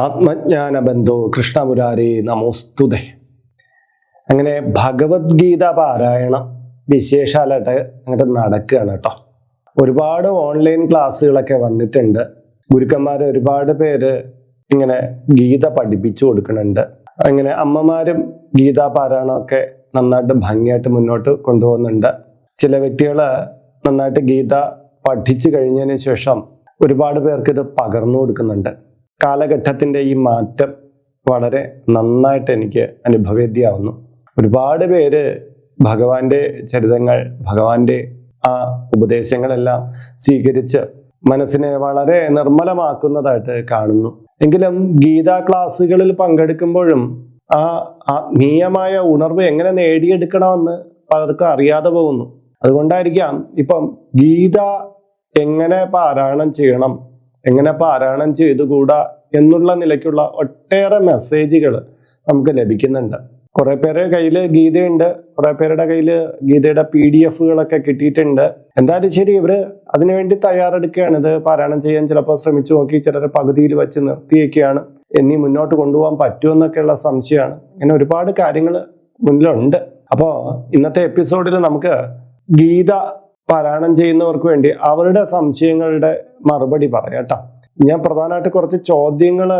ആത്മജ്ഞാന ബന്ധു കൃഷ്ണമുരാരി നമോസ്തുതേ. അങ്ങനെ ഭഗവത്ഗീത പാരായണം വിശേഷാലായിട്ട് അങ്ങോട്ട് നടക്കുകയാണ് കേട്ടോ. ഒരുപാട് ഓൺലൈൻ ക്ലാസ്സുകളൊക്കെ വന്നിട്ടുണ്ട്. ഗുരുക്കന്മാർ ഒരുപാട് പേര് ഇങ്ങനെ ഗീത പഠിപ്പിച്ചു കൊടുക്കുന്നുണ്ട്. അങ്ങനെ അമ്മമാരും ഗീതാ പാരായണമൊക്കെ നന്നായിട്ട് ഭംഗിയായിട്ട് മുന്നോട്ട് കൊണ്ടുപോകുന്നുണ്ട്. ചില വ്യക്തികൾ നന്നായിട്ട് ഗീത പഠിച്ചു കഴിഞ്ഞതിന് ശേഷം ഒരുപാട് പേർക്ക് ഇത് പകർന്നു കൊടുക്കുന്നുണ്ട്. കാലഘട്ടത്തിന്റെ ഈ മാറ്റം വളരെ നന്നായിട്ട് എനിക്ക് അനുഭവേദ്യമാവുന്നു ഒരുപാട് പേര് ഭഗവാന്റെ ചരിതങ്ങൾ ഭഗവാന്റെ ആ ഉപദേശങ്ങളെല്ലാം സ്വീകരിച്ച് മനസ്സിനെ വളരെ നിർമ്മലമാക്കുന്നതായിട്ട് കാണുന്നു. എങ്കിലും ഗീതാ ക്ലാസ്സുകളിൽ പങ്കെടുക്കുമ്പോഴും ആ ആത്മീയമായ ഉണർവ് എങ്ങനെ നേടിയെടുക്കണമെന്ന് പലർക്കും അറിയാതെ പോകുന്നു. അതുകൊണ്ടായിരിക്കാം ഇപ്പം ഗീത എങ്ങനെ പാരായണം ചെയ്യണം എങ്ങനെ പാരായണം ചെയ്തുകൂടാ എന്നുള്ള നിലയ്ക്കുള്ള ഒട്ടേറെ മെസ്സേജുകൾ നമുക്ക് ലഭിക്കുന്നുണ്ട്. കുറെ പേരുടെ കയ്യിൽ ഗീതയുണ്ട് കുറെ പേരുടെ കയ്യിൽ ഗീതയുടെ പി ഡി എഫുകളൊക്കെ കിട്ടിയിട്ടുണ്ട്. എന്തായാലും ശരി ഇവർ അതിനുവേണ്ടി തയ്യാറെടുക്കുകയാണ് ഇത് പാരായണം ചെയ്യാൻ ചിലപ്പോൾ ശ്രമിച്ചു നോക്കി ചിലർ പകുതിയിൽ വെച്ച് നിർത്തിയൊക്കെയാണ് ഇനി മുന്നോട്ട് കൊണ്ടുപോകാൻ പറ്റുമെന്നൊക്കെയുള്ള സംശയമാണ്. ഇങ്ങനെ ഒരുപാട് കാര്യങ്ങൾ മുന്നിലുണ്ട്. അപ്പോൾ ഇന്നത്തെ എപ്പിസോഡിൽ നമുക്ക് ഗീത പാരായണം ചെയ്യുന്നവർക്ക് വേണ്ടി അവരുടെ സംശയങ്ങളുടെ മറുപടി പറയാം കേട്ടോ. ഞാൻ പ്രധാനമായിട്ട് കുറച്ച് ചോദ്യങ്ങൾ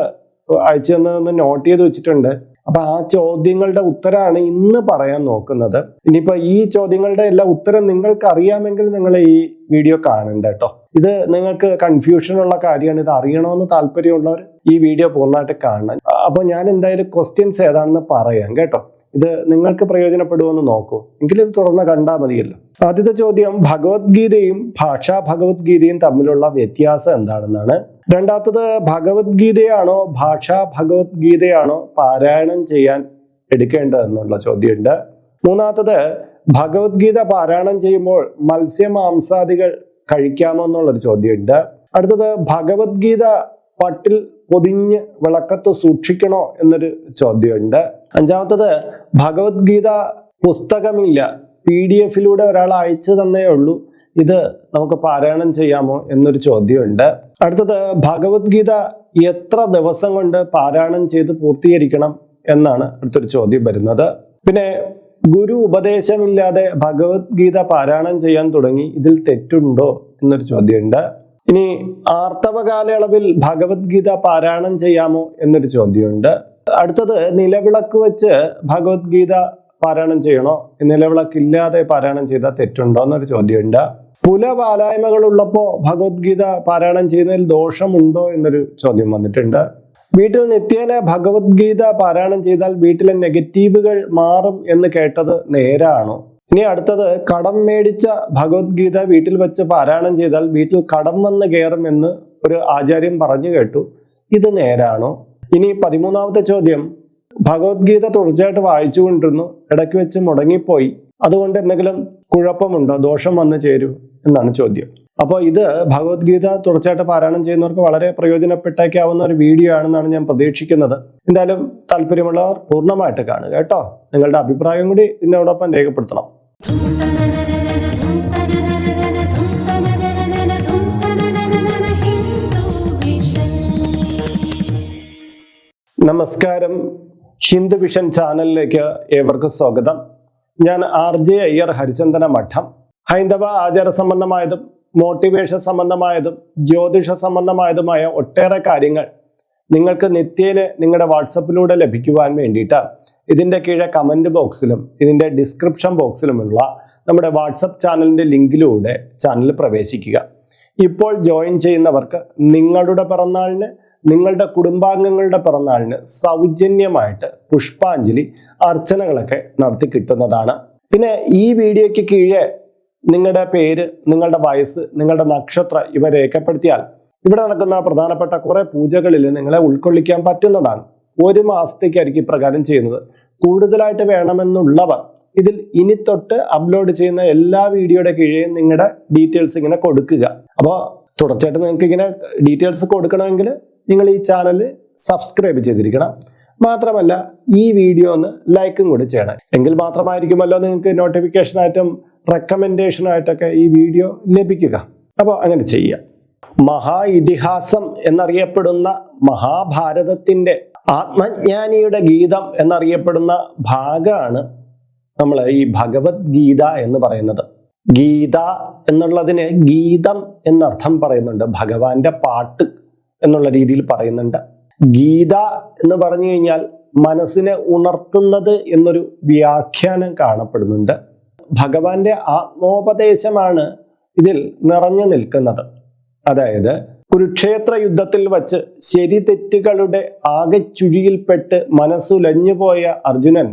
അയച്ചു തന്നതെന്ന് നോട്ട് ചെയ്ത് വെച്ചിട്ടുണ്ട്. അപ്പൊ ആ ചോദ്യങ്ങളുടെ ഉത്തരമാണ് ഇന്ന് പറയാൻ നോക്കുന്നത്. ഇനിയിപ്പോ ഈ ചോദ്യങ്ങളുടെ എല്ലാ ഉത്തരം നിങ്ങൾക്ക് അറിയാമെങ്കിൽ നിങ്ങൾ ഈ വീഡിയോ കാണണ്ട കേട്ടോ. ഇത് നിങ്ങൾക്ക് കൺഫ്യൂഷൻ ഉള്ള കാര്യമാണ്. ഇത് അറിയണമെന്ന് താല്പര്യമുള്ളവർ ഈ വീഡിയോ പൂർണമായിട്ട് കാണണം. അപ്പൊ ഞാൻ എന്തായാലും ക്വസ്റ്റ്യൻസ് ഏതാണെന്ന് പറയാം കേട്ടോ. ഇത് നിങ്ങൾക്ക് പ്രയോജനപ്പെടുമെന്ന് നോക്കൂ. എങ്കിലും ഇത് തുറന്ന് കണ്ടാൽ മതിയല്ലോ. ആദ്യത്തെ ചോദ്യം ഭഗവത്ഗീതയും ഭാഷാ ഭഗവത്ഗീതയും തമ്മിലുള്ള വ്യത്യാസം എന്താണെന്നാണ്. രണ്ടാമത്തത് ഭഗവത്ഗീതയാണോ ഭാഷാ ഭഗവത്ഗീതയാണോ പാരായണം ചെയ്യാൻ എടുക്കേണ്ടതെന്നുള്ള ചോദ്യമുണ്ട്. മൂന്നാമത്തത് ഭഗവത്ഗീത പാരായണം ചെയ്യുമ്പോൾ മത്സ്യമാംസാദികൾ കഴിക്കാമോ എന്നുള്ളൊരു ചോദ്യമുണ്ട്. അടുത്തത് ഭഗവത്ഗീത പട്ടിൽ പൊതിഞ്ഞ് വിളക്കത്ത് സൂക്ഷിക്കണോ എന്നൊരു ചോദ്യമുണ്ട്. അഞ്ചാമത്തത് ഭഗവത്ഗീത പുസ്തകമില്ല. പി ഡി എഫിലൂടെ ഒരാൾ അയച്ചു തന്നേ ഉള്ളൂ. ഇത് നമുക്ക് പാരായണം ചെയ്യാമോ എന്നൊരു ചോദ്യമുണ്ട്. അടുത്തത് ഭഗവത്ഗീത എത്ര ദിവസം കൊണ്ട് പാരായണം ചെയ്ത് പൂർത്തീകരിക്കണം എന്നാണ് അടുത്തൊരു ചോദ്യം വരുന്നത്. പിന്നെ ഗുരു ഉപദേശമില്ലാതെ ഭഗവത്ഗീത പാരായണം ചെയ്യാൻ തുടങ്ങി ഇതിൽ തെറ്റുണ്ടോ എന്നൊരു ചോദ്യമുണ്ട്. ഇനി ആർത്തവ കാലയളവിൽ ഭഗവത്ഗീത പാരായണം ചെയ്യാമോ എന്നൊരു ചോദ്യമുണ്ട്. അടുത്തത് നിലവിളക്ക് വെച്ച് ഭഗവത്ഗീത പാരായണം ചെയ്യണോ? നിലവിളക്ക് ഇല്ലാതെ പാരായണം ചെയ്താൽ തെറ്റുണ്ടോ എന്നൊരു ചോദ്യമുണ്ട്. പുലപാലായ്മകളുള്ളപ്പോ ഭഗവത്ഗീത പാരായണം ചെയ്യുന്നതിൽ ദോഷമുണ്ടോ എന്നൊരു ചോദ്യം വന്നിട്ടുണ്ട്. വീട്ടിൽ നിത്യേന ഭഗവത്ഗീത പാരായണം ചെയ്താൽ വീട്ടിലെ നെഗറ്റീവുകൾ മാറും എന്ന് കേട്ടത് നേരാണോ? ഇനി അടുത്തത് കടം മേടിച്ച ഭഗവത്ഗീത വീട്ടിൽ വെച്ച് പാരായണം ചെയ്താൽ വീട്ടിൽ കടം വന്ന് കയറും എന്ന് ഒരു ആചാര്യം പറഞ്ഞു കേട്ടു. ഇത് നേരാണോ? ഇനി പതിമൂന്നാമത്തെ ചോദ്യം. ഭഗവത്ഗീത തുടർച്ചയായിട്ട് വായിച്ചു കൊണ്ടിരുന്നു. ഇടയ്ക്ക് വെച്ച് മുടങ്ങിപ്പോയി. അതുകൊണ്ട് എന്തെങ്കിലും കുഴപ്പമുണ്ടോ? ദോഷം വന്നു ചേരൂ എന്നാണ് ചോദ്യം. അപ്പോൾ ഇത് ഭഗവത്ഗീത തുടർച്ചയായിട്ട് പാരായണം ചെയ്യുന്നവർക്ക് വളരെ പ്രയോജനപ്പെട്ടേക്കാവുന്ന ഒരു വീഡിയോ ആണെന്നാണ് ഞാൻ പ്രതീക്ഷിക്കുന്നത്. എന്തായാലും താല്പര്യമുള്ളവർ പൂർണമായിട്ട് കാണുക കേട്ടോ. നിങ്ങളുടെ അഭിപ്രായം കൂടി ഇതിനോടൊപ്പം രേഖപ്പെടുത്തണം. നമസ്കാരം. ഹിന്ദു വിഷൻ ചാനലിലേക്ക് ഏവർക്കും സ്വാഗതം. ഞാൻ ആർ ജെ അയ്യർ ഹരിചന്ദന മഠം. ഹൈന്ദവ ആചാര സംബന്ധമായതും മോട്ടിവേഷൻ സംബന്ധമായതും ജ്യോതിഷ സംബന്ധമായതുമായ ഒട്ടേറെ കാര്യങ്ങൾ നിങ്ങൾക്ക് നിത്യേന നിങ്ങളുടെ വാട്സപ്പിലൂടെ ലഭിക്കുവാൻ വേണ്ടിയിട്ട്. ഇതിന്റെ കീഴെ കമന്റ് ബോക്സിലും ഇതിന്റെ ഡിസ്ക്രിപ്ഷൻ ബോക്സിലുമുള്ള നമ്മുടെ വാട്സപ്പ് ചാനലിന്റെ ലിങ്കിലൂടെ ചാനൽ പ്രവേശിക്കുക. ഇപ്പോൾ ജോയിൻ ചെയ്യുന്നവർക്ക് നിങ്ങളുടെ പിറന്നാളിന് നിങ്ങളുടെ കുടുംബാംഗങ്ങളുടെ പിറന്നാളിന് സൗജന്യമായിട്ട് പുഷ്പാഞ്ജലി അർച്ചനകളൊക്കെ നടത്തി കിട്ടുന്നതാണ്. പിന്നെ ഈ വീഡിയോയ്ക്ക് കീഴെ നിങ്ങളുടെ പേര് നിങ്ങളുടെ വയസ്സ് നിങ്ങളുടെ നക്ഷത്രം ഇവ രേഖപ്പെടുത്തിയാൽ ഇവിടെ നടക്കുന്ന പ്രധാനപ്പെട്ട കുറേ പൂജകളിൽ നിങ്ങളെ ഉൾക്കൊള്ളിക്കാൻ പറ്റുന്നതാണ്. ഒരു മാസത്തേക്കായിരിക്കും ഇപ്രകാരം ചെയ്യുന്നത്. കൂടുതലായിട്ട് വേണമെന്നുള്ളവർ ഇതിൽ ഇനി തൊട്ട് അപ്ലോഡ് ചെയ്യുന്ന എല്ലാ വീഡിയോയുടെ കീഴേയും നിങ്ങളുടെ ഡീറ്റെയിൽസ് ഇങ്ങനെ കൊടുക്കുക. അപ്പോൾ തുടർച്ചയായിട്ട് നിങ്ങൾക്ക് ഇങ്ങനെ ഡീറ്റെയിൽസ് കൊടുക്കണമെങ്കിൽ നിങ്ങൾ ഈ ചാനൽ സബ്സ്ക്രൈബ് ചെയ്തിരിക്കണം. മാത്രമല്ല ഈ വീഡിയോ ഒന്ന് ലൈക്കും കൂടി ചെയ്യണം. എങ്കിൽ മാത്രമായിരിക്കുമല്ലോ നിങ്ങൾക്ക് നോട്ടിഫിക്കേഷനായിട്ടും റെക്കമെൻഡേഷനായിട്ടൊക്കെ ഈ വീഡിയോ ലഭിക്കുക. അപ്പോൾ അങ്ങനെ ചെയ്യുക മഹാ ഇതിഹാസം എന്നറിയപ്പെടുന്ന മഹാഭാരതത്തിന്റെ ആത്മജ്ഞാനിയുടെ ഗീതം എന്നറിയപ്പെടുന്ന ഭാഗമാണ് നമ്മൾ ഈ ഭഗവത്ഗീത എന്ന് പറയുന്നത്. ഗീത എന്നുള്ളതിന് ഗീതം എന്നർത്ഥം പറയുന്നുണ്ട്. ഭഗവാന്റെ പാട്ട്. എന്നുള്ള രീതിയിൽ പറയുന്നുണ്ട്. ഗീത എന്ന് പറഞ്ഞു കഴിഞ്ഞാൽ മനസ്സിനെ ഉണർത്തുന്നത് എന്നൊരു വ്യാഖ്യാനം കാണപ്പെടുന്നുണ്ട്. ഭഗവാന്റെ ആത്മോപദേശമാണ് ഇതിൽ നിറഞ്ഞു നിൽക്കുന്നത്. അതായത് കുരുക്ഷേത്ര യുദ്ധത്തിൽ വച്ച് ശരി തെറ്റുകളുടെ ആകെ ചുഴിയിൽപ്പെട്ട് മനസ്സുലഞ്ഞു പോയ അർജുനൻ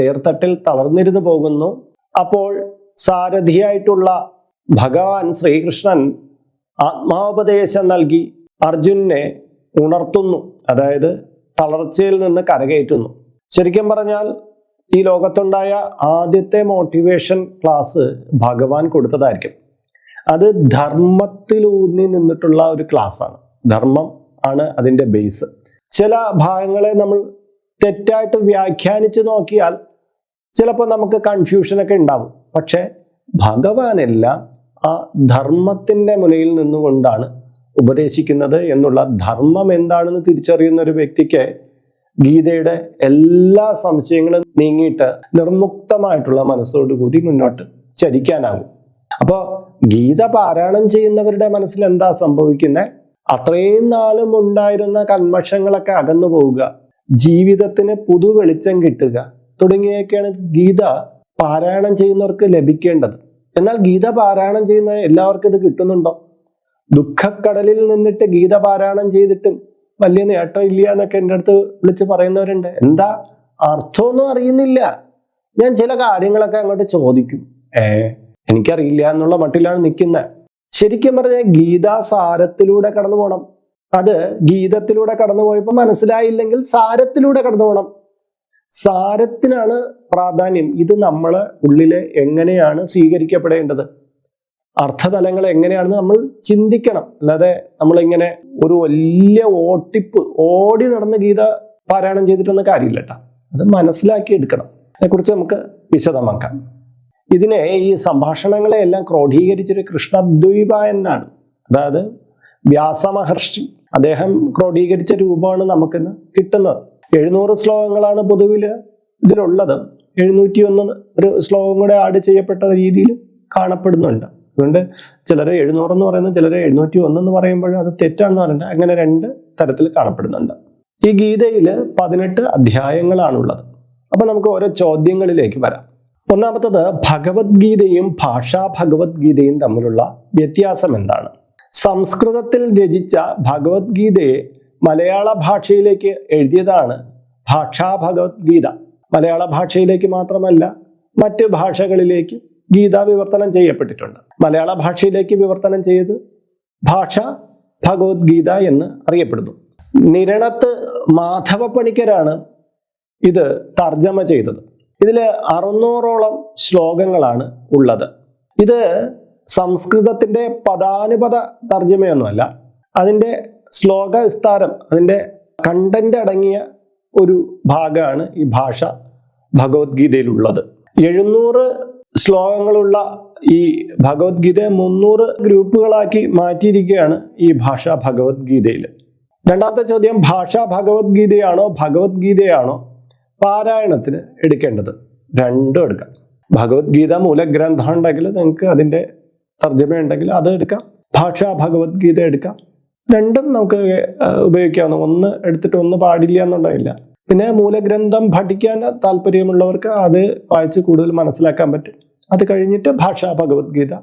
തേർത്തട്ടിൽ തളർന്നിരുന്നു പോകുന്നു. അപ്പോൾ സാരഥിയായിട്ടുള്ള ഭഗവാൻ ശ്രീകൃഷ്ണൻ ആത്മാപദേശം നൽകി അർജുനെ ഉണർത്തുന്നു. അതായത് തളർച്ചയിൽ നിന്ന് കരകയറ്റുന്നു. ശരിക്കും പറഞ്ഞാൽ ഈ ലോകത്തുണ്ടായ ആദ്യത്തെ മോട്ടിവേഷൻ ക്ലാസ് ഭഗവാൻ കൊടുത്തതായിരിക്കും. അത് ധർമ്മത്തിലൂന്നി നിന്നിട്ടുള്ള ഒരു ക്ലാസ്സാണ് ധർമ്മം ആണ് അതിന്റെ ബേസ് ചില ഭാഗങ്ങളെ നമ്മൾ തെറ്റായിട്ട് വ്യാഖ്യാനിച്ച് നോക്കിയാൽ ചിലപ്പോൾ നമുക്ക് കൺഫ്യൂഷനൊക്കെ ഉണ്ടാവും. പക്ഷെ ഭഗവാനെല്ലാം ആ ധർമ്മത്തിന്റെ മുനയിൽ നിന്നുകൊണ്ടാണ് ഉപദേശിക്കുന്നത് എന്നുള്ള ധർമ്മം എന്താണെന്ന് തിരിച്ചറിയുന്ന ഒരു വ്യക്തിക്ക് ഗീതയുടെ എല്ലാ സംശയങ്ങളും നീങ്ങിയിട്ട് നിർമുക്തമായിട്ടുള്ള മനസ്സോടുകൂടി മുന്നോട്ട് ചരിക്കാനാകും. അപ്പോൾ ഗീത പാരായണം ചെയ്യുന്നവരുടെ മനസ്സിൽ എന്താ സംഭവിക്കുന്നത് അത്രയും നാളും ഉണ്ടായിരുന്ന കന്മഷങ്ങളൊക്കെ അകന്നു പോവുക ജീവിതത്തിന് പുതു വെളിച്ചം കിട്ടുക തുടങ്ങിയൊക്കെയാണ് ഗീത പാരായണം ചെയ്യുന്നവർക്ക് ലഭിക്കേണ്ടത്. എന്നാൽ ഗീത പാരായണം ചെയ്യുന്ന എല്ലാവർക്കും ഇത് കിട്ടുന്നുണ്ടോ? ദുഃഖക്കടലിൽ നിന്നിട്ട് ഗീത പാരായണം ചെയ്തിട്ടും വലിയ നേട്ടം ഇല്ല എന്നൊക്കെ എന്റെ അടുത്ത് വിളിച്ച് പറയുന്നവരുണ്ട്. എന്താ? അർത്ഥമൊന്നും അറിയുന്നില്ല. ഞാൻ ചില കാര്യങ്ങളൊക്കെ അങ്ങോട്ട് ചോദിക്കും. ഏ എനിക്കറിയില്ല എന്നുള്ള മട്ടിലാണ് നിൽക്കുന്നത് ശരിക്കും പറഞ്ഞാൽ ഗീതാ സാരത്തിലൂടെ കടന്നു പോകണം അത് ഗീതത്തിലൂടെ കടന്നു പോയപ്പോൾ മനസ്സിലായില്ലെങ്കിൽ സാരത്തിലൂടെ കടന്നു പോകണം സാരത്തിനാണ് പ്രാധാന്യം. ഇത് നമ്മൾ ഉള്ളിലെ എങ്ങനെയാണ് സ്വീകരിക്കപ്പെടേണ്ടത്? അർത്ഥതലങ്ങൾ എങ്ങനെയാണെന്ന് നമ്മൾ ചിന്തിക്കണം. അല്ലാതെ നമ്മളിങ്ങനെ ഒരു വലിയ ഓട്ടിപ്പ് ഓടി നടന്ന് ഗീത പാരായണം ചെയ്തിട്ടൊന്നും കാര്യമില്ല കേട്ടോ അത് മനസ്സിലാക്കി എടുക്കണം. അതിനെക്കുറിച്ച് നമുക്ക് വിശദമാക്കാം. ഇതിനെ ഈ സംഭാഷണങ്ങളെ എല്ലാം ക്രോഡീകരിച്ചൊരു കൃഷ്ണദ്വൈപായനാണ്. അതായത് വ്യാസമഹർഷി. അദ്ദേഹം ക്രോഡീകരിച്ച രൂപമാണ് നമുക്കിന്ന് കിട്ടുന്നത്. എഴുന്നൂറ് ശ്ലോകങ്ങളാണ് പൊതുവിൽ ഇതിലുള്ളത്. എഴുന്നൂറ്റി ഒന്ന് ഒരു ശ്ലോകം കൂടെ ആഡ് ചെയ്യപ്പെട്ട രീതിയിൽ കാണപ്പെടുന്നുണ്ട്. അതുകൊണ്ട് ചിലർ എഴുന്നൂറെന്ന് പറയുന്നത് ചിലർ എഴുന്നൂറ്റി ഒന്ന് എന്ന് പറയുമ്പോൾ അത് തെറ്റാണെന്ന് പറയുന്നത് അങ്ങനെ രണ്ട് തരത്തിൽ കാണപ്പെടുന്നുണ്ട്. ഈ ഗീതയിൽ പതിനെട്ട് അധ്യായങ്ങളാണുള്ളത്. അപ്പൊ നമുക്ക് ഓരോ ചോദ്യങ്ങളിലേക്ക് വരാം. ഒന്നാമത്തത് ഭഗവത്ഗീതയും ഭാഷാ ഭഗവത്ഗീതയും തമ്മിലുള്ള വ്യത്യാസം എന്താണ്? സംസ്കൃതത്തിൽ രചിച്ച ഭഗവത്ഗീതയെ മലയാള ഭാഷയിലേക്ക് എഴുതിയതാണ് ഭാഷാ ഭഗവത്ഗീത മലയാള ഭാഷയിലേക്ക് മാത്രമല്ല മറ്റ് ഭാഷകളിലേക്ക് ഗീത വിവർത്തനം ചെയ്യപ്പെട്ടിട്ടുണ്ട്. മലയാള ഭാഷയിലേക്ക് വിവർത്തനം ചെയ്ത് ഭാഷ ഭഗവത്ഗീത എന്ന് അറിയപ്പെടുന്നു. നിരണത്ത് മാധവ പണിക്കരാണ് ഇത് തർജമ ചെയ്തത്. ഇതിൽ അറുന്നൂറോളം ശ്ലോകങ്ങളാണ് ഉള്ളത്. ഇത് സംസ്കൃതത്തിന്റെ പദാനുപത തർജമയൊന്നുമല്ല. അതിന്റെ ശ്ലോക വിസ്താരം അതിന്റെ കണ്ടന്റ് അടങ്ങിയ ഒരു ഭാഗമാണ് ഈ ഭാഷ ഭഗവത്ഗീതയിലുള്ളത്. എഴുന്നൂറ് ശ്ലോകങ്ങളുള്ള ഈ ഭഗവത്ഗീത മുന്നൂറ് ഗ്രൂപ്പുകളാക്കി മാറ്റിയിരിക്കുകയാണ് ഈ ഭാഷ ഭഗവത്ഗീതയിൽ രണ്ടാമത്തെ ചോദ്യം ഭാഷ ഭഗവത്ഗീതയാണോ ഭഗവത്ഗീതയാണോ പാരായണത്തിന് എടുക്കേണ്ടത്? രണ്ടും എടുക്കാം. ഭഗവത്ഗീത മൂലഗ്രന്ഥം ഉണ്ടെങ്കിൽ നിങ്ങൾക്ക് അതിന്റെ തർജമ ഉണ്ടെങ്കിൽ അത് എടുക്കാം. ഭാഷ ഭഗവത്ഗീത എടുക്കാം. രണ്ടും നമുക്ക് ഉപയോഗിക്കാവുന്ന ഒന്ന് എടുത്തിട്ട് ഒന്ന് പാടില്ല എന്നുണ്ടായില്ല പിന്നെ മൂലഗ്രന്ഥം പഠിക്കാൻ താല്പര്യമുള്ളവർക്ക് അത് വായിച്ച് കൂടുതൽ മനസ്സിലാക്കാൻ പറ്റും. അത് കഴിഞ്ഞിട്ട് ഭാഷാ ഭഗവത്ഗീത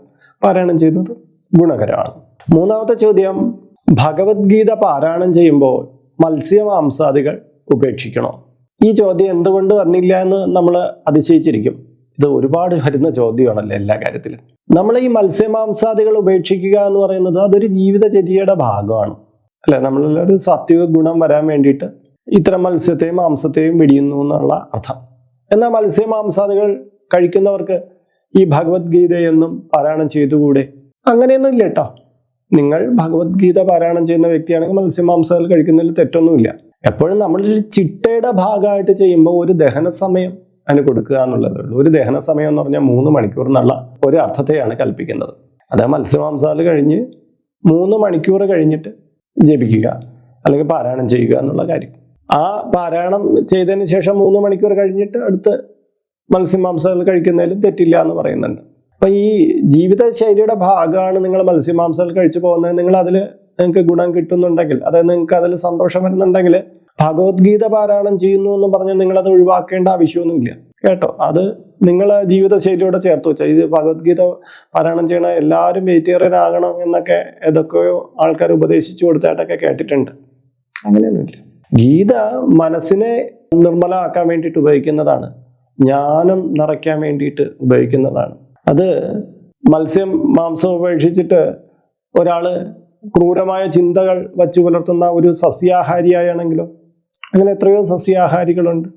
പാരായണം ചെയ്യുന്നത് ഗുണകരമാണ് മൂന്നാമത്തെ ചോദ്യം ഭഗവത്ഗീത പാരായണം ചെയ്യുമ്പോൾ മത്സ്യമാംസാദികൾ ഉപേക്ഷിക്കണോ? ഈ ചോദ്യം എന്തുകൊണ്ട് വന്നില്ല എന്ന് നമ്മൾ അതിശയിച്ചിരിക്കും. ഇത് ഒരുപാട് വരുന്ന ചോദ്യമാണല്ലോ എല്ലാ കാര്യത്തിലും. നമ്മൾ ഈ മത്സ്യമാംസാദികൾ ഉപേക്ഷിക്കുക എന്ന് പറയുന്നത് അതൊരു ജീവിതചര്യയുടെ ഭാഗമാണ്. അല്ലെ? നമ്മളൊരു സാത്വിക ഗുണം വരാൻ വേണ്ടിയിട്ട് ഇത്തരം മത്സ്യത്തെയും മാംസത്തെയും വെടിയുന്നു എന്നുള്ള അർത്ഥം. എന്നാൽ മത്സ്യമാംസാദികൾ കഴിക്കുന്നവർക്ക് ഈ ഭഗവത്ഗീതയൊന്നും പാരായണം ചെയ്തുകൂടെ? അങ്ങനെയൊന്നും ഇല്ല നിങ്ങൾ ഭഗവത്ഗീത പാരായണം ചെയ്യുന്ന വ്യക്തിയാണെങ്കിൽ മത്സ്യമാംസകൾ കഴിക്കുന്നതിൽ തെറ്റൊന്നുമില്ല. എപ്പോഴും നമ്മൾ ചിട്ടയുടെ ഭാഗമായിട്ട് ചെയ്യുമ്പോൾ ഒരു ദഹന സമയം അതിന് കൊടുക്കുക എന്നുള്ളതേ ഉള്ളൂ. ഒരു ദഹന സമയം എന്ന് പറഞ്ഞാൽ മൂന്ന് മണിക്കൂർ എന്നുള്ള ഒരു അർത്ഥത്തെയാണ് കൽപ്പിക്കുന്നത്. അത് മത്സ്യമാംസാൽ കഴിഞ്ഞ് മൂന്ന് മണിക്കൂർ കഴിഞ്ഞിട്ട് ജപിക്കുക അല്ലെങ്കിൽ പാരായണം ചെയ്യുക എന്നുള്ള കാര്യം. ആ പാരായണം ചെയ്തതിന് ശേഷം മൂന്ന് മണിക്കൂർ കഴിഞ്ഞിട്ട് അടുത്ത് മത്സ്യമാംസങ്ങൾ കഴിക്കുന്നതിലും തെറ്റില്ല എന്ന് പറയുന്നുണ്ട്. അപ്പൊ ഈ ജീവിതശൈലിയുടെ ഭാഗമാണ് നിങ്ങൾ മത്സ്യമാംസങ്ങൾ കഴിച്ചു പോകുന്നത്. നിങ്ങൾ അതിൽ നിങ്ങൾക്ക് ഗുണം കിട്ടുന്നുണ്ടെങ്കിൽ അതായത് നിങ്ങൾക്ക് അതിൽ സന്തോഷം വരുന്നുണ്ടെങ്കിൽ ഭഗവത്ഗീത പാരായണം ചെയ്യുന്നു എന്ന് പറഞ്ഞ് നിങ്ങൾ അത് ഒഴിവാക്കേണ്ട ആവശ്യമൊന്നുമില്ല. കേട്ടോ? അത് നിങ്ങളെ ജീവിതശൈലിയോടെ ചേർത്ത് വെച്ചാൽ ഇത് ഭഗവത്ഗീത പാരായണം ചെയ്യണ എല്ലാവരും വെജിറ്റേറിയൻ ആകണം എന്നൊക്കെ ഏതൊക്കെയോ ആൾക്കാർ ഉപദേശിച്ചു കൊടുത്തായിട്ടൊക്കെ കേട്ടിട്ടുണ്ട്. അങ്ങനെയൊന്നുമില്ല. ഗീത മനസ്സിനെ നിർമ്മലമാക്കാൻ വേണ്ടിയിട്ട് ഉപയോഗിക്കുന്നതാണ്. ജ്ഞാനം നിറയ്ക്കാൻ വേണ്ടിയിട്ട് ഉപയോഗിക്കുന്നതാണ്. അത് മത്സ്യം മാംസം ഉപേക്ഷിച്ചിട്ട് ഒരാൾ ക്രൂരമായ ചിന്തകൾ വച്ചു പുലർത്തുന്ന ഒരു സസ്യാഹാരിയായാണെങ്കിലോ അങ്ങനെ എത്രയോ സസ്യാഹാരികളുണ്ട്.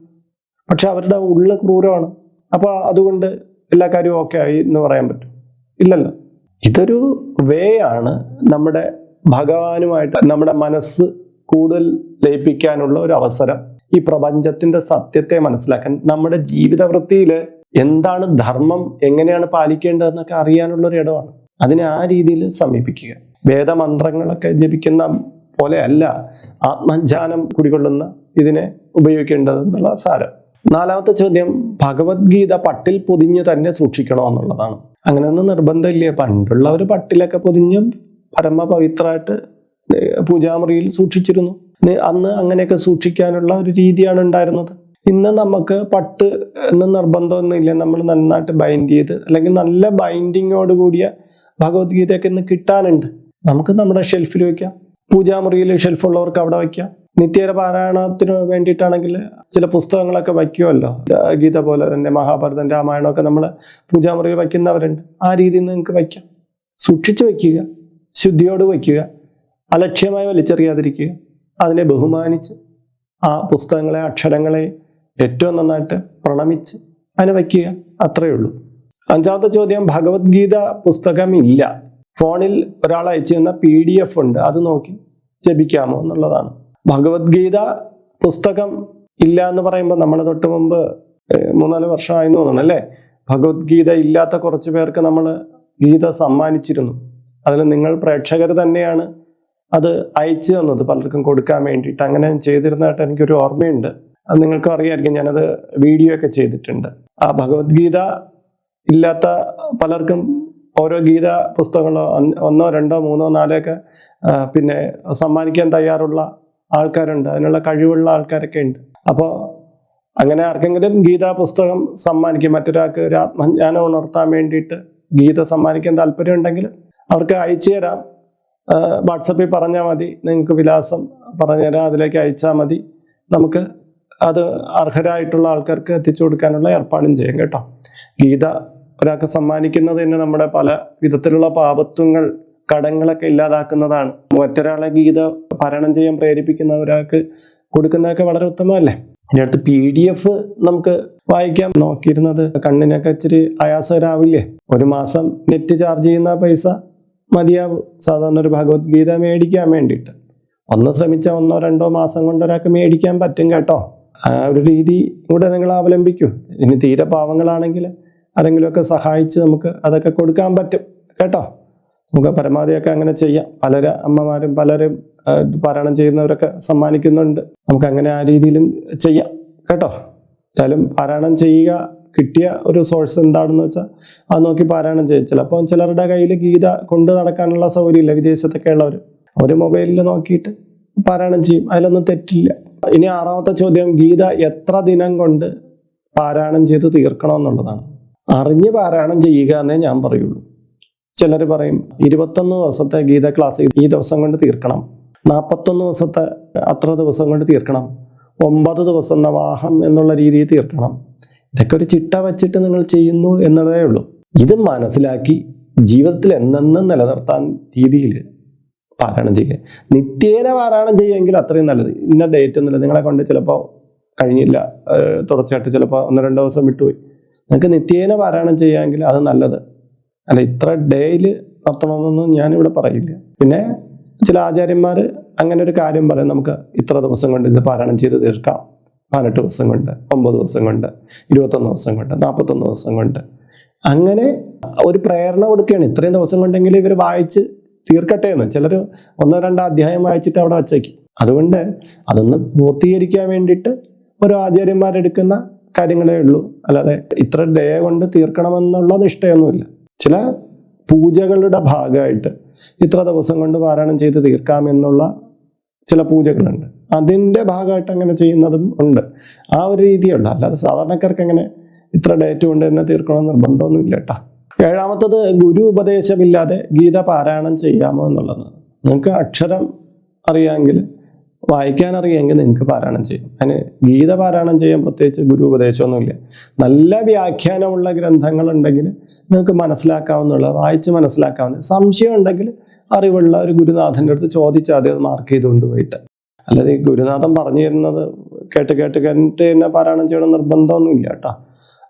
പക്ഷെ അവരുടെ ഉള്ള ക്രൂരമാണ്. അപ്പോൾ അതുകൊണ്ട് എല്ലാ കാര്യവും ഓക്കെ ആയി എന്ന് പറയാൻ പറ്റും. ഇല്ലല്ലോ. ഇതൊരു വേ ആണ് നമ്മുടെ ഭഗവാനുമായിട്ട് നമ്മുടെ മനസ്സ് കൂടുതൽ ലയിപ്പിക്കാനുള്ള ഒരു അവസരം. ഈ പ്രപഞ്ചത്തിന്റെ സത്യത്തെ മനസ്സിലാക്കാൻ നമ്മുടെ ജീവിത വൃത്തിയിൽ എന്താണ് ധർമ്മം എങ്ങനെയാണ് പാലിക്കേണ്ടതെന്നൊക്കെ അറിയാനുള്ള ഒരു ഇടമാണ്. അതിനെ ആ രീതിയിൽ സമീപിക്കുക. വേദമന്ത്രങ്ങളൊക്കെ ജപിക്കുന്ന പോലെ അല്ല ആത്മജ്ഞാനം കുടികൊള്ളുന്ന ഇതിനെ ഉപയോഗിക്കേണ്ടതെന്നുള്ള സാരം. നാലാമത്തെ ചോദ്യം ഭഗവത്ഗീത പട്ടിൽ പൊതിഞ്ഞ് തന്നെ സൂക്ഷിക്കണോ എന്നുള്ളതാണ്. അങ്ങനെയൊന്നും നിർബന്ധമില്ല. പണ്ടുള്ളവർ പട്ടിലൊക്കെ പൊതിഞ്ഞ് പരമ പവിത്രമായിട്ട് ഏർ പൂജാമുറിയിൽ സൂക്ഷിച്ചിരുന്നു. അന്ന് അങ്ങനെയൊക്കെ സൂക്ഷിക്കാനുള്ള ഒരു രീതിയാണ് ഉണ്ടായിരുന്നത്. ഇന്ന് നമുക്ക് പട്ട് എന്ന നിർബന്ധമൊന്നുമില്ല. നമ്മൾ നന്നായിട്ട് ബൈൻഡ് ചെയ്ത് അല്ലെങ്കിൽ നല്ല ബൈൻഡിങ്ങോട് കൂടിയ ഭഗവത്ഗീതയൊക്കെ ഇന്ന് കിട്ടാനുണ്ട്. നമുക്ക് നമ്മുടെ ഷെൽഫിൽ വയ്ക്കാം പൂജാമുറിയിൽ ഷെൽഫുള്ളവർക്ക് അവിടെ വയ്ക്കാം നിത്യര പാരായണത്തിന് വേണ്ടിയിട്ടാണെങ്കിൽ ചില പുസ്തകങ്ങളൊക്കെ വയ്ക്കുമല്ലോ. ഗീത പോലെ തന്നെ മഹാഭാരതം രാമായണമൊക്കെ നമ്മൾ പൂജാമുറിയിൽ വയ്ക്കുന്നവരുണ്ട്. ആ രീതിയിൽ നിങ്ങൾക്ക് വയ്ക്കാം. സൂക്ഷിച്ചു വയ്ക്കുക. ശുദ്ധിയോട് വയ്ക്കുക. അലക്ഷ്യമായി വലിച്ചെറിയാതിരിക്കുക. അതിനെ ബഹുമാനിച്ച് ആ പുസ്തകങ്ങളെ അക്ഷരങ്ങളെ ഏറ്റവും നന്നായിട്ട് പ്രണമിച്ച് അതിനെ വയ്ക്കുക അത്രയേ ഉള്ളൂ. അഞ്ചാമത്തെ ചോദ്യം ഭഗവത്ഗീത പുസ്തകം ഇല്ല ഫോണിൽ ഒരാൾ അയച്ചു തന്ന പി ഡി എഫ് ഉണ്ട് അത് നോക്കി ജപിക്കാമോ എന്നുള്ളതാണ്. ഭഗവത്ഗീത പുസ്തകം ഇല്ല എന്ന് പറയുമ്പോൾ നമ്മൾ തൊട്ട് മുമ്പ് മൂന്നാൽ വർഷമായി തോന്നണം അല്ലേ? ഭഗവത്ഗീത ഇല്ലാത്ത കുറച്ച് പേർക്ക് നമ്മൾ ഗീത സമ്മാനിച്ചിരുന്നു. അതിൽ നിങ്ങൾ പ്രേക്ഷകർ തന്നെയാണ് അത് അയച്ചു തന്നത് പലർക്കും കൊടുക്കാൻ വേണ്ടിയിട്ട്. അങ്ങനെ ചെയ്തിരുന്നതായിട്ട് എനിക്കൊരു ഓർമ്മയുണ്ട്. അത് നിങ്ങൾക്ക് അറിയായിരിക്കും ഞാനത് വീഡിയോ ഒക്കെ ചെയ്തിട്ടുണ്ട്. ആ ഭഗവത്ഗീത ഇല്ലാത്ത പലർക്കും ഓരോ ഗീത പുസ്തകങ്ങളോ ഒന്നോ രണ്ടോ മൂന്നോ നാലോ ഒക്കെ പിന്നെ സമ്മാനിക്കാൻ തയ്യാറുള്ള ആൾക്കാരുണ്ട്. അതിനുള്ള കഴിവുള്ള ആൾക്കാരൊക്കെ ഉണ്ട്. അപ്പോൾ അങ്ങനെ ആർക്കെങ്കിലും ഗീതാ പുസ്തകം സമ്മാനിക്കും മറ്റൊരാൾക്ക് ഒരു ആത്മജ്ഞാനം ഉണർത്താൻ വേണ്ടിയിട്ട് ഗീത സമ്മാനിക്കാൻ താല്പര്യം ഉണ്ടെങ്കിൽ അവർക്ക് അയച്ചു തരാം. വാട്സപ്പിൽ പറഞ്ഞാൽ മതി. നിങ്ങൾക്ക് വിലാസം പറഞ്ഞുതരാം. അതിലേക്ക് അയച്ചാൽ മതി. നമുക്ക് അത് അർഹരായിട്ടുള്ള ആൾക്കാർക്ക് എത്തിച്ചു കൊടുക്കാനുള്ള ഏർപ്പാടും ചെയ്യാം കേട്ടോ. ഗീത ഒരാൾക്ക് സമ്മാനിക്കുന്നത് തന്നെ നമ്മുടെ പല വിധത്തിലുള്ള പാപത്വങ്ങൾ കടങ്ങളൊക്കെ ഇല്ലാതാക്കുന്നതാണ്. മറ്റൊരാളെ ഗീത പാരായണം ചെയ്യാൻ പ്രേരിപ്പിക്കുന്ന ഒരാൾക്ക് കൊടുക്കുന്നതൊക്കെ വളരെ ഉത്തമമല്ലേ? ഇതിന്റെ അടുത്ത് പി ഡി എഫ് നമുക്ക് വായിക്കാം. നോക്കിയിരുന്നത് കണ്ണിനൊക്കെ ഇച്ചിരി ആയാസകരാവില്ലേ? ഒരു മാസം നെറ്റ് ചാർജ് ചെയ്യുന്ന പൈസ. മതിയാവും. സാധാരണ ഒരു ഭഗവത്ഗീത മേടിക്കാൻ വേണ്ടിയിട്ട്. ഒന്ന് ശ്രമിച്ചാൽ ഒന്നോ രണ്ടോ മാസം കൊണ്ട് ഒരാൾക്ക് മേടിക്കാൻ പറ്റും കേട്ടോ. ആ ഒരു രീതി കൂടെ നിങ്ങൾ അവലംബിക്കൂ. ഇനി തീരെ പാവങ്ങളാണെങ്കിൽ ആരെങ്കിലുമൊക്കെ സഹായിച്ച് നമുക്ക് അതൊക്കെ കൊടുക്കാൻ പറ്റും കേട്ടോ. നമുക്ക് പരമാവധിയൊക്കെ അങ്ങനെ ചെയ്യാം. പലര് അമ്മമാരും പലരും പാരായണം ചെയ്യുന്നവരൊക്കെ സമ്മാനിക്കുന്നുണ്ട്. നമുക്ക് അങ്ങനെ ആ രീതിയിലും ചെയ്യാം കേട്ടോ. എന്തായാലും പാരായണം ചെയ്യുക കിട്ടിയ ഒരു സോഴ്സ് എന്താണെന്ന് വെച്ചാൽ അത് നോക്കി പാരായണം ചെയ്യും. ചിലപ്പോൾ ചിലരുടെ കയ്യിൽ ഗീത കൊണ്ട് നടക്കാനുള്ള സൗകര്യമില്ല വിദേശത്തൊക്കെ ഉള്ളവർ അവർ മൊബൈലിൽ നോക്കിയിട്ട് പാരായണം ചെയ്യും. അതിലൊന്നും തെറ്റില്ല. ഇനി ആറാമത്തെ ചോദ്യം ഗീത എത്ര ദിനം കൊണ്ട് പാരായണം ചെയ്ത് തീർക്കണം എന്നുള്ളതാണ്. അറിഞ്ഞ് പാരായണം ചെയ്യുക എന്നേ ഞാൻ പറയുള്ളൂ. ചിലർ പറയും ഇരുപത്തൊന്ന് ദിവസത്തെ ഗീത ക്ലാസ് ഈ ദിവസം കൊണ്ട് തീർക്കണം. നാൽപ്പത്തൊന്ന് ദിവസത്തെ അത്ര ദിവസം കൊണ്ട് തീർക്കണം. ഒമ്പത് ദിവസം നവാഹം എന്നുള്ള രീതിയിൽ തീർക്കണം. ഇതൊക്കെ ഒരു ചിട്ട വച്ചിട്ട് നിങ്ങൾ ചെയ്യുന്നു എന്നുള്ളതേ ഉള്ളൂ. ഇത് മനസ്സിലാക്കി ജീവിതത്തിൽ എന്നെന്നും നിലനിർത്താൻ രീതിയിൽ പാരായണം ചെയ്യുക. നിത്യേന പാരായണം ചെയ്യുമെങ്കിൽ അത്രയും നല്ലത്. ഇന്ന ഡേറ്റ് ഒന്നുമില്ല. നിങ്ങളെ കൊണ്ട് ചിലപ്പോൾ കഴിഞ്ഞില്ല. തുടർച്ചയായിട്ട് ചിലപ്പോൾ ഒന്ന് രണ്ട് ദിവസം വിട്ടുപോയി. നിങ്ങൾക്ക് നിത്യേന പാരായണം ചെയ്യാമെങ്കിൽ അത് നല്ലത്. അല്ല ഇത്ര ഡേയിൽ നടത്തണമെന്നൊന്നും ഞാനിവിടെ പറയില്ല. പിന്നെ ചില ആചാര്യന്മാർ അങ്ങനെ ഒരു കാര്യം പറയും. നമുക്ക് ഇത്ര ദിവസം കൊണ്ട് ഇത് പാരായണം ചെയ്ത് തീർക്കാം. പതിനെട്ട് ദിവസം കൊണ്ട് ഒമ്പത് ദിവസം കൊണ്ട് ഇരുപത്തൊന്ന് ദിവസം കൊണ്ട് നാൽപ്പത്തൊന്ന് ദിവസം കൊണ്ട് അങ്ങനെ ഒരു പ്രേരണ കൊടുക്കുകയാണ്. ഇത്രയും ദിവസം കൊണ്ടെങ്കിലും ഇവർ വായിച്ച് തീർക്കട്ടെ എന്ന്. ചിലർ ഒന്നോ രണ്ടോ അധ്യായം വായിച്ചിട്ട് അവിടെ വച്ചേക്കും അതുകൊണ്ട് അതൊന്ന് പൂർത്തീകരിക്കാൻ വേണ്ടിയിട്ട് ഓരോ ആചാര്യന്മാരെടുക്കുന്ന കാര്യങ്ങളേ ഉള്ളൂ. അല്ലാതെ ഇത്ര ഡേ കൊണ്ട് തീർക്കണമെന്നുള്ള നിഷ്ഠയൊന്നുമില്ല. ചില പൂജകളുടെ ഭാഗമായിട്ട് ഇത്ര ദിവസം കൊണ്ട് പാരായണം ചെയ്ത് തീർക്കാമെന്നുള്ള ചില പൂജകളുണ്ട്. അതിന്റെ ഭാഗമായിട്ട് അങ്ങനെ ചെയ്യുന്നതും ഉണ്ട്. ആ ഒരു രീതിയുള്ള അല്ലാതെ സാധാരണക്കാർക്ക് അങ്ങനെ ഇത്ര ഡേറ്റ് കൊണ്ട് തന്നെ തീർക്കണമെന്ന് നിർബന്ധമൊന്നുമില്ല കേട്ടോ. ഏഴാമത്തത് ഗുരു ഉപദേശമില്ലാതെ ഗീത പാരായണം ചെയ്യാമോ എന്നുള്ളത് നിങ്ങൾക്ക് അക്ഷരം അറിയാമെങ്കിൽ വായിക്കാൻ അറിയാമെങ്കിൽ നിങ്ങൾക്ക് പാരായണം ചെയ്യാം. അതിന് ഗീത പാരായണം ചെയ്യാൻ പ്രത്യേകിച്ച് ഗുരു ഉപദേശമൊന്നുമില്ല. നല്ല വ്യാഖ്യാനമുള്ള ഗ്രന്ഥങ്ങളുണ്ടെങ്കിൽ നിങ്ങൾക്ക് മനസ്സിലാക്കാവുന്നുള്ള വായിച്ച് മനസ്സിലാക്കാവുന്ന സംശയം ഉണ്ടെങ്കിൽ അറിവുള്ള ഒരു ഗുരുനാഥന്റെ അടുത്ത് ചോദിച്ചാൽ അത് മാർക്ക് ചെയ്തുകൊണ്ട് പോയിട്ട്. അല്ലാതെ ഈ ഗുരുനാഥൻ പറഞ്ഞു തരുന്നത് കേട്ട് കേട്ട് കേട്ട് എന്നെ പാരായണം ചെയ്യണം നിർബന്ധമൊന്നുമില്ല കേട്ടോ.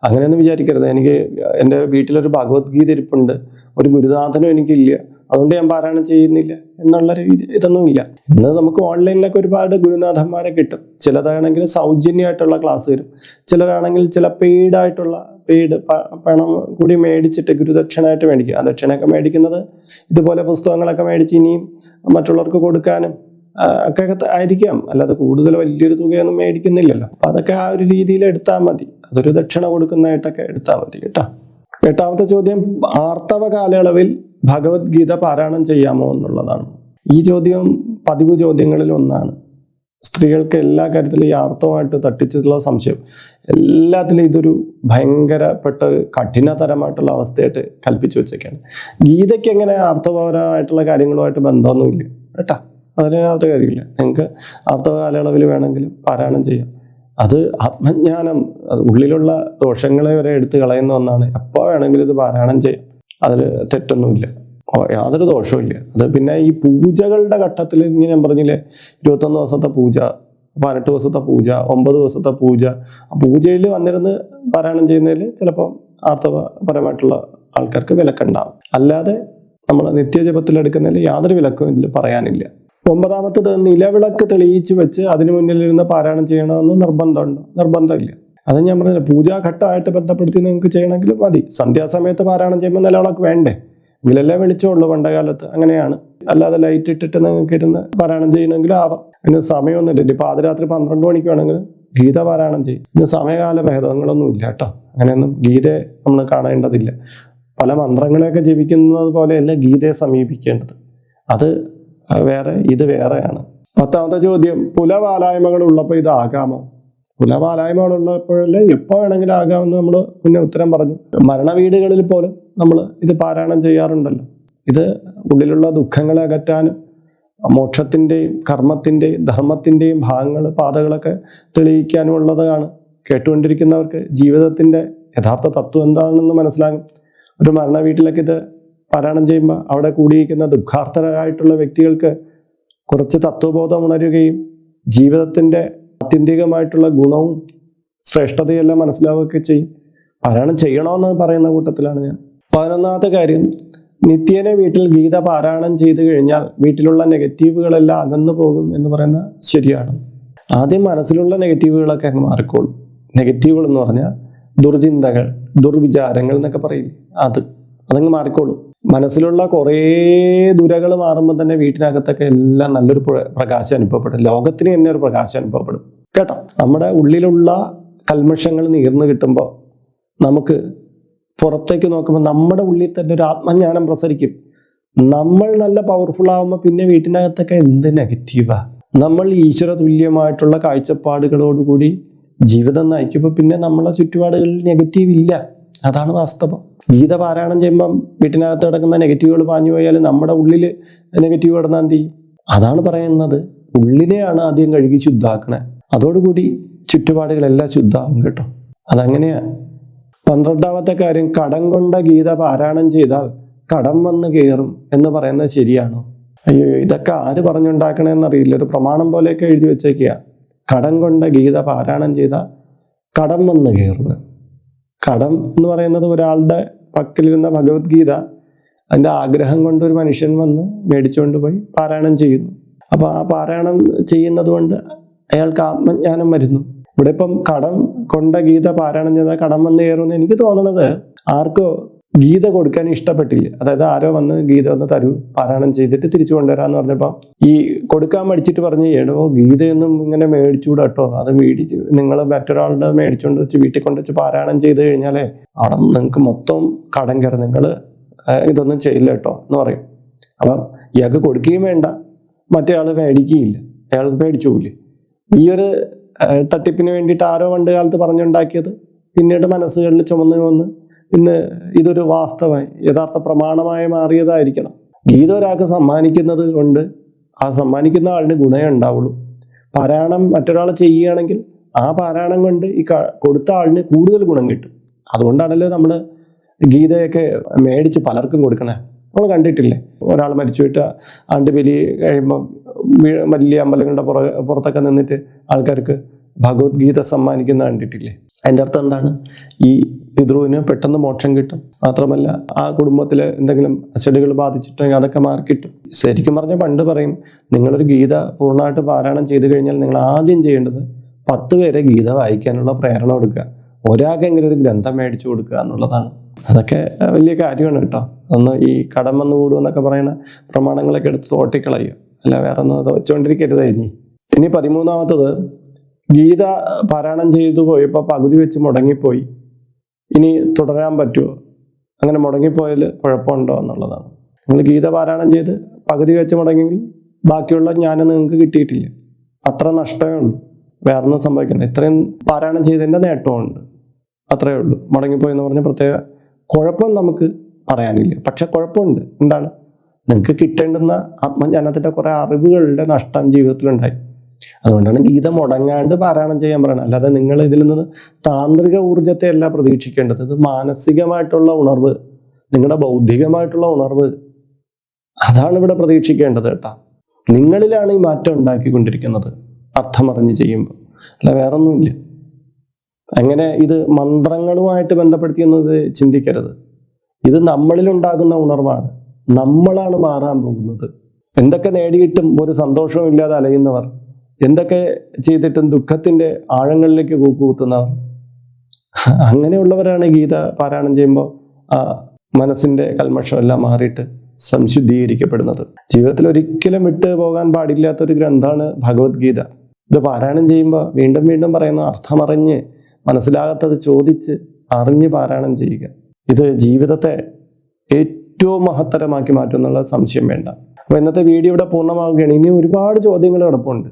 അങ്ങനെയൊന്നും വിചാരിക്കരുത്. എനിക്ക് എന്റെ വീട്ടിലൊരു ഭഗവത്ഗീത ഇരിപ്പുണ്ട്. ഒരു ഗുരുനാഥനും എനിക്കില്ല. അതുകൊണ്ട് ഞാൻ പാരായണം ചെയ്യുന്നില്ല എന്നുള്ള രീതി ഇതൊന്നുമില്ല. ഇന്ന് നമുക്ക് ഓൺലൈനിലൊക്കെ ഒരുപാട് ഗുരുനാഥന്മാരെ കിട്ടും. ചിലതാണെങ്കിൽ സൗജന്യമായിട്ടുള്ള ക്ലാസ് വരും ചിലരാണെങ്കിൽ ചില പെയ്ഡ് ആയിട്ടുള്ള പെയ്ഡ് പണം കൂടി മേടിച്ചിട്ട് ഗുരുദക്ഷിണയായിട്ട് മേടിക്കും. ആ ദക്ഷിണയൊക്കെ മേടിക്കുന്നത് ഇതുപോലെ പുസ്തകങ്ങളൊക്കെ മേടിച്ച് ഇനിയും മറ്റുള്ളവർക്ക് കൊടുക്കാനും ഒക്കെ ആയിരിക്കാം. അല്ലാതെ കൂടുതൽ വലിയൊരു തുകയൊന്നും മേടിക്കുന്നില്ലല്ലോ. അപ്പൊ അതൊക്കെ ആ ഒരു രീതിയിൽ എടുത്താൽ മതി. അതൊരു ദക്ഷിണ കൊടുക്കുന്നതായിട്ടൊക്കെ എടുത്താൽ മതി കേട്ടോ. എട്ടാമത്തെ ചോദ്യം ആർത്തവ കാലയളവിൽ ഭഗവത്ഗീത പാരായണം ചെയ്യാമോ എന്നുള്ളതാണ്. ഈ ചോദ്യം പതിവ് ചോദ്യങ്ങളിൽ ഒന്നാണ് സ്ത്രീകൾക്ക് എല്ലാ കാര്യത്തിലും ഈ ആർത്തവമായിട്ട് തട്ടിച്ചിട്ടുള്ള സംശയം. എല്ലാത്തിലും ഇതൊരു ഭയങ്കരപ്പെട്ട കഠിനതരമായിട്ടുള്ള അവസ്ഥയായിട്ട് കൽപ്പിച്ചു വെച്ചേക്കാണ്. ഗീതയ്ക്ക് എങ്ങനെ അർത്ഥപരമായിട്ടുള്ള കാര്യങ്ങളുമായിട്ട് ബന്ധമൊന്നുമില്ല. കേട്ടാ? അതിന് യാതൊരു കാര്യമില്ല നിങ്ങൾക്ക് അർത്ഥ കാലയളവിൽ വേണമെങ്കിലും പാരായണം ചെയ്യാം. അത് ആത്മജ്ഞാനം ഉള്ളിലുള്ള ദോഷങ്ങളെ വരെ എടുത്തു കളയുന്ന ഒന്നാണ്. എപ്പോൾ വേണമെങ്കിലും ഇത് പാരായണം ചെയ്യാം. അതിൽ തെറ്റൊന്നുമില്ല. യാതൊരു ദോഷവുമില്ല അത് പിന്നെ ഈ പൂജകളുടെ ഘട്ടത്തിൽ ഇങ്ങനെ ഞാൻ പറഞ്ഞില്ലേ ഇരുപത്തൊന്ന് ദിവസത്തെ പൂജ പതിനെട്ട് ദിവസത്തെ പൂജ ഒമ്പത് ദിവസത്തെ പൂജ. പൂജയിൽ വന്നിരുന്ന് പാരായണം ചെയ്യുന്നതിൽ ചിലപ്പോൾ ആർത്തവപരമായിട്ടുള്ള ആൾക്കാർക്ക് വിലക്കുണ്ടാവും. അല്ലാതെ നമ്മൾ നിത്യജപത്തിൽ എടുക്കുന്നതിൽ യാതൊരു വിലക്കും ഇതിൽ പറയാനില്ല. ഒമ്പതാമത്തത് നിലവിളക്ക് തെളിയിച്ച് വെച്ച് അതിന് മുന്നിലിരുന്ന് പാരായണം ചെയ്യണമെന്ന് നിർബന്ധമുണ്ട്. നിർബന്ധമില്ല. അത് ഞാൻ പറഞ്ഞില്ല പൂജാഘട്ടമായിട്ട് ബന്ധപ്പെടുത്തി നിങ്ങൾക്ക് ചെയ്യണമെങ്കിൽ മതി. സന്ധ്യാസമയത്ത് പാരായണം ചെയ്യുമ്പോൾ നിലവിളക്ക് വേണ്ടേ? എങ്കിലല്ലേ വെളിച്ചമുള്ളൂ പണ്ടകാലത്ത്. അങ്ങനെയാണ്. അല്ലാതെ ലൈറ്റ് ഇട്ടിട്ട് നിങ്ങൾക്ക് ഇരുന്ന് പാരായണം ചെയ്യണമെങ്കിൽ ആവാം. അതിന് സമയമൊന്നുമില്ല. ഇനി പാതിരാത്രി പന്ത്രണ്ട് മണിക്ക് വേണമെങ്കിൽ ഗീത പാരായണം ചെയ്യും. ഇന്ന് സമയകാല ഭേദങ്ങളൊന്നും ഇല്ല കേട്ടോ. അങ്ങനെയൊന്നും ഗീതയെ നമ്മൾ കാണേണ്ടതില്ല. പല മന്ത്രങ്ങളെയൊക്കെ ജപിക്കുന്നത് പോലെയല്ല ഗീതയെ സമീപിക്കേണ്ടത്. അത് വേറെ ഇത് വേറെയാണ്. പത്താമത്തെ ചോദ്യം പുലവാലായ്മകൾ ഉള്ളപ്പോൾ ഇതാകാമോ പുലവാലായ്മകൾ ഉള്ളപ്പോഴല്ലേ എപ്പോൾ വേണമെങ്കിലും ആകാമെന്ന് നമ്മൾ പിന്നെ ഉത്തരം പറഞ്ഞു. മരണ വീടുകളിൽ പോലും നമ്മൾ ഇത് പാരായണം ചെയ്യാറുണ്ടല്ലോ. ഇത് ഉള്ളിലുള്ള ദുഃഖങ്ങളെ അകറ്റാനും മോക്ഷത്തിന്റെയും കർമ്മത്തിന്റെയും ധർമ്മത്തിന്റെയും ഭാഗങ്ങൾ പാതകളൊക്കെ തെളിയിക്കാനും ഉള്ളതാണ് കേട്ടുകൊണ്ടിരിക്കുന്നവർക്ക് ജീവിതത്തിന്റെ യഥാർത്ഥ തത്വം എന്താണെന്ന് മനസ്സിലാകും. ഒരു മരണ വീട്ടിലൊക്കെ ഇത് പാരായണം ചെയ്യുമ്പോൾ അവിടെ കൂടിയിരിക്കുന്ന ദുഃഖാർത്ഥരായിട്ടുള്ള വ്യക്തികൾക്ക് കുറച്ച് തത്വബോധം ഉണരുകയും ജീവിതത്തിന്റെ ആത്യന്തികമായിട്ടുള്ള ഗുണവും ശ്രേഷ്ഠതയെല്ലാം മനസ്സിലാവുകയൊക്കെ ചെയ്യും. പാരായണം ചെയ്യണമെന്ന് പറയുന്ന കൂട്ടത്തിലാണ് ഞാൻ. പതിനൊന്നാമത്തെ കാര്യം നിത്യേന വീട്ടിൽ ഗീത പാരായണം ചെയ്തു കഴിഞ്ഞാൽ വീട്ടിലുള്ള നെഗറ്റീവുകളെല്ലാം അകന്നു പോകും എന്ന് പറയുന്ന ശരിയാണ്. ആദ്യം മനസ്സിലുള്ള നെഗറ്റീവുകളൊക്കെ അങ്ങ് മാറിക്കോളും. നെഗറ്റീവുകൾ എന്ന് പറഞ്ഞാൽ ദുർചിന്തകൾ ദുർവിചാരങ്ങൾ എന്നൊക്കെ പറയും. അത് അതങ്ങ് മാറിക്കോളും. മനസ്സിലുള്ള കുറേ ദുരകൾ മാറുമ്പോൾ തന്നെ വീട്ടിനകത്തൊക്കെ എല്ലാം നല്ലൊരു പ്ര- പ്രകാശം അനുഭവപ്പെടും. ലോകത്തിന് തന്നെ ഒരു പ്രകാശം അനുഭവപ്പെടും. കേട്ടോ? നമ്മുടെ ഉള്ളിലുള്ള കൽമഷങ്ങൾ നീർന്നു കിട്ടുമ്പോൾ നമുക്ക് പുറത്തേക്ക് നോക്കുമ്പോൾ നമ്മുടെ ഉള്ളിൽ തന്നെ ഒരു ആത്മജ്ഞാനം പ്രസരിക്കും. നമ്മൾ നല്ല പവർഫുൾ ആകുമ്പോൾ പിന്നെ വീട്ടിനകത്തൊക്കെ എന്ത് നെഗറ്റീവാ നമ്മൾ ഈശ്വര തുല്യമായിട്ടുള്ള കാഴ്ചപ്പാടുകളോടുകൂടി ജീവിതം നയിക്കുമ്പോൾ പിന്നെ നമ്മളെ ചുറ്റുപാടുകളിൽ നെഗറ്റീവ് ഇല്ല. അതാണ് വാസ്തവം. ഗീത പാരായണം ചെയ്യുമ്പം വീട്ടിനകത്ത് കിടക്കുന്ന നെഗറ്റീവുകൾ പാഞ്ഞു പോയാൽ നമ്മുടെ ഉള്ളിൽ നെഗറ്റീവ് കിടന്നാൽ എന്ത് അതാണ് പറയുന്നത്. ഉള്ളിനെയാണ് ആദ്യം കഴുകി ശുദ്ധാക്കണേ. അതോടുകൂടി ചുറ്റുപാടുകളെല്ലാം ശുദ്ധാവും കേട്ടോ. അതങ്ങനെയാ. പന്ത്രണ്ടാമത്തെ കാര്യം കടം കൊണ്ട ഗീത പാരായണം ചെയ്താൽ കടം വന്ന് കയറും എന്ന് പറയുന്നത് ശരിയാണോ? അയ്യോ ഇതൊക്കെ ആര് പറഞ്ഞുണ്ടാക്കണേന്നറിയില്ല ഒരു പ്രമാണം പോലെയൊക്കെ എഴുതി വെച്ചേക്കുക കടം കൊണ്ട ഗീത പാരായണം ചെയ്താൽ കടം വന്ന് കയറുന്നത് കടം എന്ന് പറയുന്നത് ഒരാളുടെ പക്കലിരുന്ന ഭഗവത്ഗീത അതിന്റെ ആഗ്രഹം കൊണ്ട് ഒരു മനുഷ്യൻ വന്ന് മേടിച്ചുകൊണ്ട് പോയി പാരായണം ചെയ്യുന്നു. അപ്പോൾ ആ പാരായണം ചെയ്യുന്നത് കൊണ്ട് അയാൾക്ക് ആത്മജ്ഞാനം വരുന്നു. ഇവിടെ ഇപ്പം കടം കൊണ്ട ഗീത പാരായണം ചെയ്താൽ കടം വന്ന് കയറുമെന്ന് എനിക്ക് തോന്നണത് ആർക്കോ ഗീത കൊടുക്കാൻ ഇഷ്ടപ്പെട്ടില്ല. അതായത് ആരോ വന്ന് ഗീത ഒന്ന് തരൂ പാരായണം ചെയ്തിട്ട് തിരിച്ചു കൊണ്ടുവരാന്ന് പറഞ്ഞപ്പോൾ ഈ കൊടുക്കാൻ മടിച്ചിട്ട് പറഞ്ഞു എടോ ഗീതയൊന്നും ഇങ്ങനെ മേടിച്ചുകൂടാ കേട്ടോ അത് മേടിച്ച് നിങ്ങൾ മറ്റൊരാളുടെ മേടിച്ചുകൊണ്ട് വെച്ച് വീട്ടിൽ കൊണ്ട് വെച്ച് പാരായണം ചെയ്ത് കഴിഞ്ഞാലേ അവിടെ നിങ്ങൾക്ക് മൊത്തം കടം കയറും. നിങ്ങൾ ഇതൊന്നും ചെയ്യില്ല കേട്ടോ എന്ന് പറയും. അപ്പം ഇയാൾക്ക് കൊടുക്കുകയും വേണ്ട. മറ്റേ ആൾ മേടിക്കുകയില്ല അയാൾക്ക് പേടിച്ചുപോയില്ലേ ഈ ഒരു തട്ടിപ്പിന് വേണ്ടിയിട്ട് ആരോ പണ്ട് കാലത്ത് പറഞ്ഞുണ്ടാക്കിയത്. പിന്നീട് മനസ്സുകളിൽ ചുമന്നു വന്ന് ഇന്ന് ഇതൊരു വാസ്തവമായി യഥാർത്ഥ പ്രമാണമായി മാറിയതായിരിക്കണം. ഗീത ഒരാൾക്ക് സമ്മാനിക്കുന്നത് കൊണ്ട് ആ സമ്മാനിക്കുന്ന ആളിന് ഗുണമേ ഉണ്ടാവുള്ളൂ. പാരായണം മറ്റൊരാൾ ചെയ്യുകയാണെങ്കിൽ ആ പാരായണം കൊണ്ട് ഈ കൊടുത്ത ആളിന് കൂടുതൽ ഗുണം കിട്ടും. അതുകൊണ്ടാണല്ലോ നമ്മൾ ഗീതയൊക്കെ മേടിച്ച് പലർക്കും കൊടുക്കണേ. നമ്മൾ കണ്ടിട്ടില്ലേ? ഒരാൾ മരിച്ചു ആണ്ട് ബലി കഴിയുമ്പോൾ വലിയ അമ്പലങ്ങളുടെ പുറ പുറത്തൊക്കെ നിന്നിട്ട് ആൾക്കാർക്ക് ഭഗവത്ഗീത സമ്മാനിക്കുന്ന കണ്ടിട്ടില്ലേ? അതിന്റെ അർത്ഥം എന്താണ്? ഈ പിതൃവിന് പെട്ടെന്ന് മോക്ഷം കിട്ടും. മാത്രമല്ല ആ കുടുംബത്തിൽ എന്തെങ്കിലും അച്ചടികൾ ബാധിച്ചിട്ടുണ്ടെങ്കിൽ അതൊക്കെ മാറിക്കിട്ടും ശരിക്കും പറഞ്ഞാൽ പണ്ട് പറയും നിങ്ങളൊരു ഗീത പൂർണമായിട്ട് പാരായണം ചെയ്തു കഴിഞ്ഞാൽ നിങ്ങൾ ആദ്യം ചെയ്യേണ്ടത് പത്ത് പേരെ ഗീത വായിക്കാനുള്ള പ്രേരണ കൊടുക്കുക. ഒരാൾക്കെങ്കിലും ഒരു ഗ്രന്ഥം മേടിച്ചു കൊടുക്കുക എന്നുള്ളതാണ്. അതൊക്കെ വലിയ കാര്യമാണ് കേട്ടോ. ഒന്ന് ഈ കടം വന്നു കൂടുമെന്നൊക്കെ പറയുന്ന പ്രമാണങ്ങളൊക്കെ എടുത്ത് തോട്ടിക്കളയുക. അല്ല വേറെ ഒന്നും അത് വെച്ചുകൊണ്ടിരിക്കരുത് ഇനി. ഇനി പതിമൂന്നാമത്തത് ഗീത പാരായണം ചെയ്തു പോയപ്പോൾ പകുതി വെച്ച് മുടങ്ങിപ്പോയി. ഇനി തുടരാൻ പറ്റുമോ അങ്ങനെ മുടങ്ങിപ്പോയാൽ കുഴപ്പമുണ്ടോ എന്നുള്ളതാണ്. നിങ്ങൾ ഗീത പാരായണം ചെയ്ത് പകുതി വെച്ച് മുടങ്ങിയെങ്കിൽ ബാക്കിയുള്ള ജ്ഞാനം നിങ്ങൾക്ക് കിട്ടിയിട്ടില്ല. അത്ര നഷ്ടമേ ഉള്ളൂ. വേറൊന്നും സംഭവിക്കണം ഇത്രയും പാരായണം ചെയ്തതിന്റെ നേട്ടമുണ്ട്. അത്രയേ ഉള്ളൂ. മുടങ്ങിപ്പോയി എന്ന് പറഞ്ഞ പ്രത്യേക കുഴപ്പം നമുക്ക് പറയാനില്ല. പക്ഷെ കുഴപ്പമുണ്ട്. എന്താണ്? നിങ്ങൾക്ക് കിട്ടേണ്ടുന്ന ആത്മജ്ഞാനത്തിന്റെ കുറേ അറിവുകളുടെ നഷ്ടം ജീവിതത്തിലുണ്ടായി. അതുകൊണ്ടാണ് ഗീത മുടങ്ങാണ്ട് പാരായണം ചെയ്യാൻ പറയുന്നത് അല്ലാതെ നിങ്ങൾ ഇതിൽ നിന്ന് താന്ത്രിക ഊർജത്തെ അല്ല പ്രതീക്ഷിക്കേണ്ടത്. ഇത് മാനസികമായിട്ടുള്ള ഉണർവ് നിങ്ങളുടെ ബൗദ്ധികമായിട്ടുള്ള ഉണർവ്. അതാണ് ഇവിടെ പ്രതീക്ഷിക്കേണ്ടത് കേട്ടാ. നിങ്ങളിലാണ് ഈ മാറ്റം ഉണ്ടാക്കിക്കൊണ്ടിരിക്കുന്നത്. അർത്ഥമറിഞ്ഞ് ചെയ്യുമ്പോൾ. അല്ല വേറൊന്നുമില്ല. അങ്ങനെ ഇത് മന്ത്രങ്ങളുമായിട്ട് ബന്ധപ്പെടുത്തിയെന്നത് ചിന്തിക്കരുത്. ഇത് നമ്മളിലുണ്ടാകുന്ന ഉണർവാണ്. നമ്മളാണ് മാറാൻ പോകുന്നത്. എന്തൊക്കെ നേടിയിട്ടും ഒരു സന്തോഷവും ഇല്ലാതെ അലയുന്നവർ എന്തൊക്കെ ചെയ്തിട്ടും ദുഃഖത്തിന്റെ ആഴങ്ങളിലേക്ക് കൂക്കുകുത്തുന്നവർ. അങ്ങനെയുള്ളവരാണ് ഗീത പാരായണം ചെയ്യുമ്പോൾ ആ മനസ്സിന്റെ കൽമഷം എല്ലാം മാറിയിട്ട് സംശുദ്ധീകരിക്കപ്പെടുന്നത്. ജീവിതത്തിൽ ഒരിക്കലും വിട്ടു പോകാൻ പാടില്ലാത്ത ഒരു ഗ്രന്ഥമാണ് ഭഗവത്ഗീത. ഇത് പാരായണം ചെയ്യുമ്പോൾ വീണ്ടും വീണ്ടും പറയുന്ന അർത്ഥമറിഞ്ഞ് മനസ്സിലാകാത്തത് ചോദിച്ച് അറിഞ്ഞ് പാരായണം ചെയ്യുക. ഇത് ജീവിതത്തെ ഏറ്റവും മഹത്തരമാക്കി മാറ്റും എന്നുള്ള സംശയം വേണ്ട. അപ്പോൾ ഇന്നത്തെ വീഡിയോ ഇവിടെ പൂർണമാവുകയാണ്. ഇനി ഒരുപാട് ചോദ്യങ്ങൾ കിടപ്പുണ്ട്.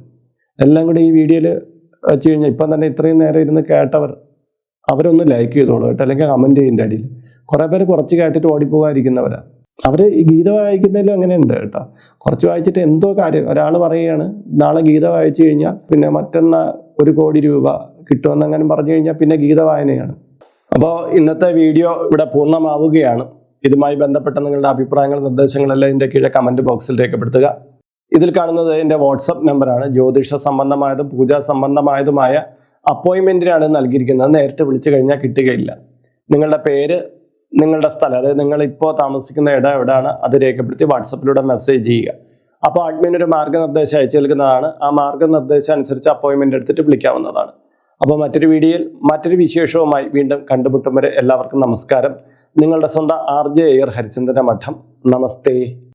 എല്ലാം കൂടി ഈ വീഡിയോയിൽ വെച്ച് കഴിഞ്ഞാൽ ഇപ്പം തന്നെ ഇത്രയും നേരം ഇരുന്ന് കേട്ടവർ അവരൊന്ന് ലൈക്ക് ചെയ്തോളൂ കേട്ടോ. അല്ലെങ്കിൽ കമന്റ് ചെയ്യേണ്ട അടിയിൽ. കുറേ പേര് കുറച്ച് കേട്ടിട്ട് ഓടിപ്പോകാതിരിക്കുന്നവരാണ് അവർ ഈ ഗീത വായിക്കുന്നതിലും അങ്ങനെ ഉണ്ട് കേട്ടോ. കുറച്ച് വായിച്ചിട്ട് എന്തോ കാര്യം. ഒരാൾ പറയുകയാണ് നാളെ ഗീത വായിച്ചു കഴിഞ്ഞാൽ പിന്നെ മറ്റന്നാ ഒരു കോടി രൂപ കിട്ടുമെന്നങ്ങനെ പറഞ്ഞു കഴിഞ്ഞാൽ പിന്നെ ഗീത വായനയാണ് അപ്പോൾ ഇന്നത്തെ വീഡിയോ ഇവിടെ പൂർണമാവുകയാണ്. ഇതുമായി ബന്ധപ്പെട്ട നിങ്ങളുടെ അഭിപ്രായങ്ങൾ നിർദ്ദേശങ്ങളെല്ലാം ഇതിന്റെ കീഴെ കമന്റ് ബോക്സിൽ രേഖപ്പെടുത്തുക. ഇതിൽ കാണുന്നത് എന്റെ വാട്സപ്പ് നമ്പറാണ് ജ്യോതിഷ സംബന്ധമായതും പൂജാ സംബന്ധമായതുമായ അപ്പോയിൻമെന്റിനാണ് നൽകിയിരിക്കുന്നത്. നേരിട്ട് വിളിച്ചു കഴിഞ്ഞാൽ കിട്ടുകയില്ല. നിങ്ങളുടെ പേര് നിങ്ങളുടെ സ്ഥലം അതായത് നിങ്ങൾ ഇപ്പോൾ താമസിക്കുന്ന ഇടം എവിടെയാണ് അത് രേഖപ്പെടുത്തി വാട്സപ്പിലൂടെ മെസ്സേജ് ചെയ്യുക. അപ്പോൾ അഡ്മിൻ ഒരു മാർഗനിർദ്ദേശം അയച്ചു നൽകുന്നതാണ്. ആ മാർഗനിർദ്ദേശം അനുസരിച്ച് അപ്പോയിൻമെന്റ് എടുത്തിട്ട് വിളിക്കാവുന്നതാണ്. അപ്പോൾ മറ്റൊരു വീഡിയോയിൽ മറ്റൊരു വിശേഷവുമായി വീണ്ടും കണ്ടുമുട്ടും വരെ എല്ലാവർക്കും നമസ്കാരം. നിങ്ങളുടെ സ്വന്തം ആർ ജെ എയർ ഹരിചന്ദ്രന്റെ മഠം നമസ്തേ.